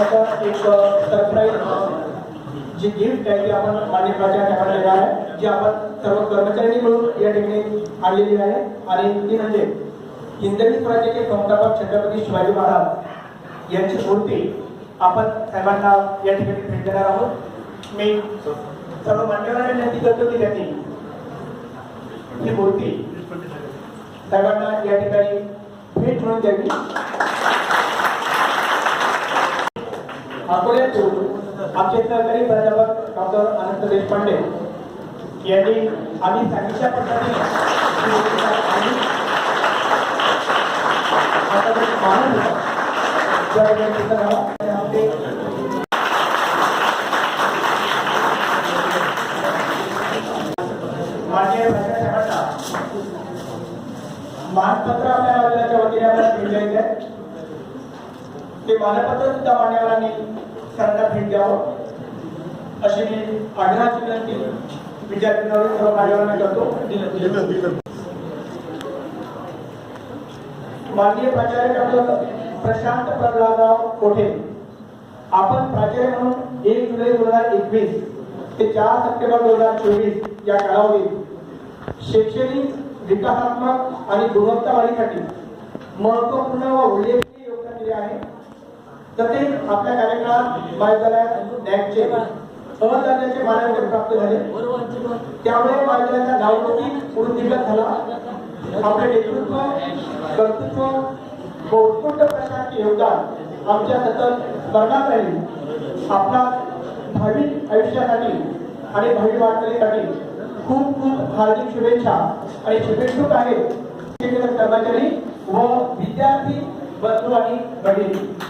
आपल्याला एक सरप्राईज जी गिफ्ट आहे ती आपण मान्य प्राचार्याकडे देणार आहे जी आपण सर्व कर्मचाऱ्यांनी मिळून या ठिकाणी आणलेली आहे. आणि ती म्हणजे हिंदवी स्वराज्याचे संस्थापक छत्रपती शिवाजी महाराज यांची मूर्ती आपण साहेबांना या ठिकाणी भेट देणार आहोत. मी सर्व मान्यवरांना विनंती करतो की त्यांनी ही मूर्ती साहेबांना या ठिकाणी भेट म्हणून द्यावी. अकोल्यातून आमचे सहकारी प्राध्यापक डॉक्टर अनंत देशपांडे यांनी आम्ही सांगितल्या पद्धतीने ते. मानपत्र आपल्या वतीने आपल्याला ते मानपत्र सुद्धा मान्यवरांनी सरांना भेट द्यावं. अशी मी आग्रहाची विनंती विद्यार्थ्यांवर सर्व मान्यवरांना करतो. माननीय प्राचार्य डॉक्टर प्रशांत प्रल्हादराव कोठे? आपण प्राचार्य म्हणून एक जुलै दोन हजार एकवीस ते चार सप्टेंबर दोन हजार चोवीस या कालावधीत शैक्षणिक विकासात्मक आणि गुणवत्ता वाढीसाठी महत्त्वपूर्ण व उल्लेख योगदान दिले आहे तसेच आपल्या कार्यकाळात महाविद्यालयात नॅकचे मानांकन प्राप्त झाले त्यामुळे महाविद्यालयाचा नावलौकिक उन्नतीगत झाला आपले नेतृत्व कर्तृत्व व उत्कृष्ट प्रकारचे योगदान आमच्या सतत स्मरणात राहील आपला भावी आयुष्यासाठी आणि भावी वाटचालीसाठी खूप खूप हार्दिक शुभेच्छा आणि शुभेच्छुक आहेत कर्मचारी व विद्यार्थी बंधू आणि बहिणी